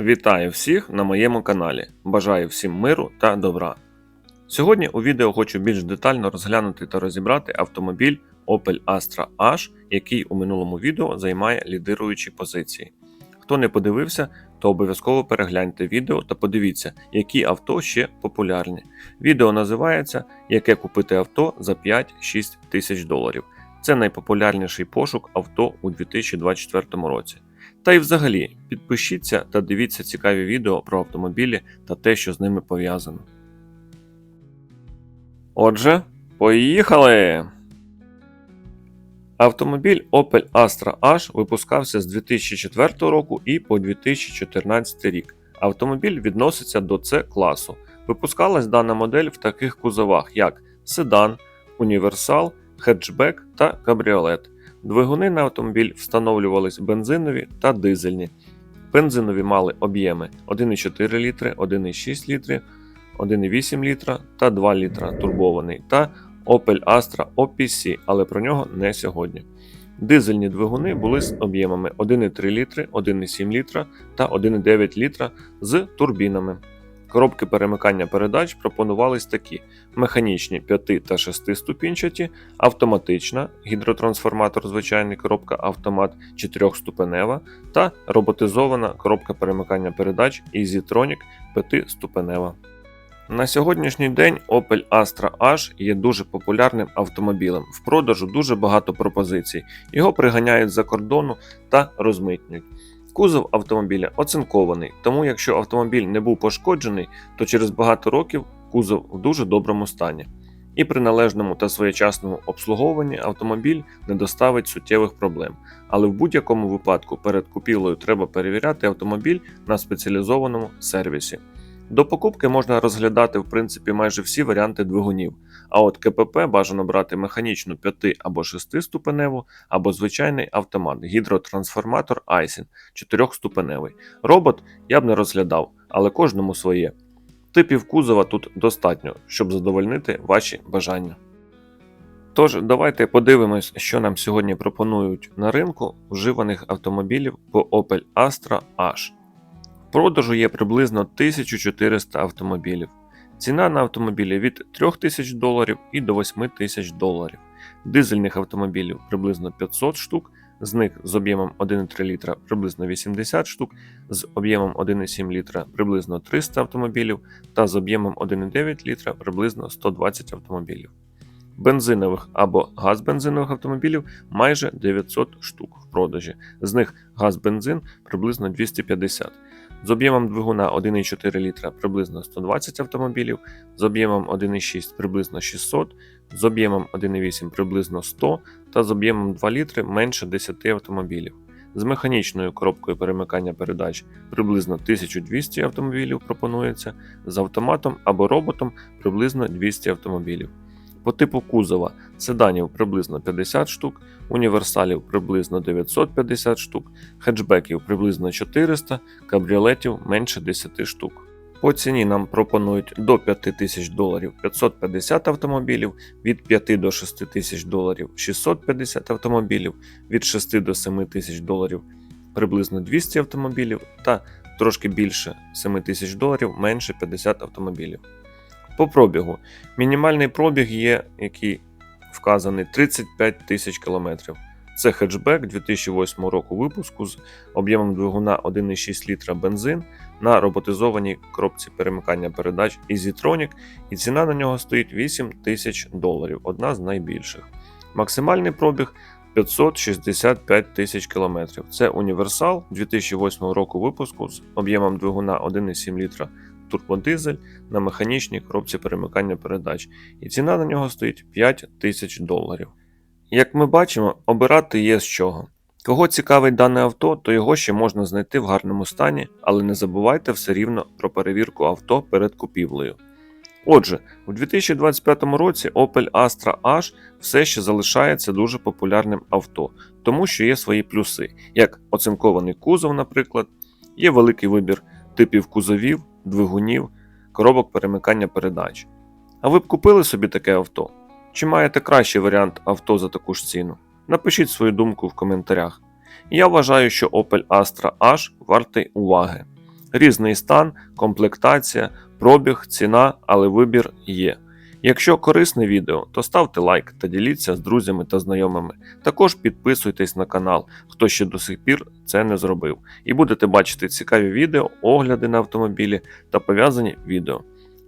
Вітаю всіх на моєму каналі. Бажаю всім миру та добра. Сьогодні у відео хочу більш детально розглянути та розібрати автомобіль Opel Astra H, який у минулому відео займає лідируючі позиції. Хто не подивився, то обов'язково перегляньте відео та подивіться, які авто ще популярні. Відео називається Яке купити авто за 5-6 тисяч доларів. Це найпопулярніший пошук авто у 2024 році. Та й взагалі, підпишіться та дивіться цікаві відео про автомобілі та те, що з ними пов'язано. Отже, поїхали! Автомобіль Opel Astra H випускався з 2004 року і по 2014 рік. Автомобіль відноситься до C класу. Випускалась дана модель в таких кузовах, як седан, універсал, хетчбек та кабріолет. Двигуни на автомобіль встановлювались бензинові та дизельні. Бензинові мали об'єми 1,4 літри, 1,6 літри, 1,8 літра та 2 літра турбований та Opel Astra OPC, але про нього не сьогодні. Дизельні двигуни були з об'ємами 1,3 літри, 1,7 літра та 1,9 літра з турбінами. Коробки перемикання передач пропонувались такі: механічні 5 та 6 ступінчаті, автоматична, гідротрансформатор, звичайний коробка автомат 4-ступенева та роботизована коробка перемикання передач EasyTronic 5-ступенева. На сьогоднішній день Opel Astra H є дуже популярним автомобілем. В продажу дуже багато пропозицій. Його приганяють за кордону та розмитнюють. Кузов автомобіля оцинкований, тому якщо автомобіль не був пошкоджений, то через багато років кузов в дуже доброму стані. І при належному та своєчасному обслуговуванні автомобіль не доставить суттєвих проблем. Але в будь-якому випадку перед купівлею треба перевіряти автомобіль на спеціалізованому сервісі. До покупки можна розглядати в принципі майже всі варіанти двигунів, а от КПП бажано брати механічну 5 або 6 ступеневу, або звичайний автомат, гідротрансформатор Айсін 4-ступеневий. Робот я б не розглядав, але кожному своє. Типів кузова тут достатньо, щоб задовольнити ваші бажання. Тож, давайте подивимось, що нам сьогодні пропонують на ринку вживаних автомобілів по Opel Astra H. Продажу є приблизно 1400 автомобілів. Ціна на автомобілі від 3000 доларів і до 8000 доларів. Дизельних автомобілів приблизно 500 штук, з них з об'ємом 1,3 літра приблизно 80 штук, з об'ємом 1,7 літра приблизно 300 автомобілів та з об'ємом 1,9 літра приблизно 120 автомобілів. Бензинових або газбензинових автомобілів майже 900 штук в продажі, з них газ-бензин приблизно 250 з об'ємом двигуна 1,4 літра приблизно 120 автомобілів, з об'ємом 1,6 приблизно 600, з об'ємом 1,8 приблизно 100 та з об'ємом 2 літри менше 10 автомобілів. З механічною коробкою перемикання передач приблизно 1200 автомобілів пропонується, з автоматом або роботом приблизно 200 автомобілів. По типу кузова седанів приблизно 50 штук, універсалів приблизно 950 штук, хетчбеків приблизно 400, кабріолетів менше 10 штук. По ціні нам пропонують до 5000 доларів 550 автомобілів, від 5 до 6 тисяч доларів 650 автомобілів, від 6 до 7 тисяч доларів приблизно 200 автомобілів та трошки більше 7 тисяч доларів менше 50 автомобілів. По пробігу. Мінімальний пробіг є, який вказаний 35 тисяч кілометрів. Це хетчбек 2008 року випуску з об'ємом двигуна 1,6 літра бензин на роботизованій коробці перемикання передач EasyTronic, і ціна на нього стоїть 8 тисяч доларів, одна з найбільших. Максимальний пробіг 565 тисяч кілометрів. Це універсал 2008 року випуску з об'ємом двигуна 1,7 літра турбодизель на механічній коробці перемикання передач, і ціна на нього стоїть 5 тисяч доларів. Як ми бачимо, обирати є з чого. Кого цікавить дане авто, то його ще можна знайти в гарному стані, але не забувайте все рівно про перевірку авто перед купівлею. Отже, у 2025 році Opel Astra H все ще залишається дуже популярним авто, тому що є свої плюси, як оцинкований кузов, наприклад, є великий вибір типів кузовів, двигунів, коробок перемикання передач. А ви б купили собі таке авто? Чи маєте кращий варіант авто за таку ж ціну? Напишіть свою думку в коментарях. Я вважаю, що Opel Astra H вартий уваги. Різний стан, комплектація, пробіг, ціна, але вибір є. Якщо корисне відео, то ставте лайк та діліться з друзями та знайомими. Також підписуйтесь на канал, хто ще до сих пір це не зробив, і будете бачити цікаві відео, огляди на автомобілі та пов'язані відео.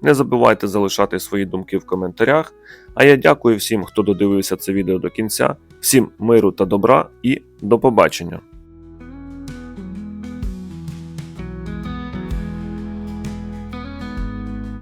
Не забувайте залишати свої думки в коментарях. А я дякую всім, хто додивився це відео до кінця. Всім миру та добра і до побачення!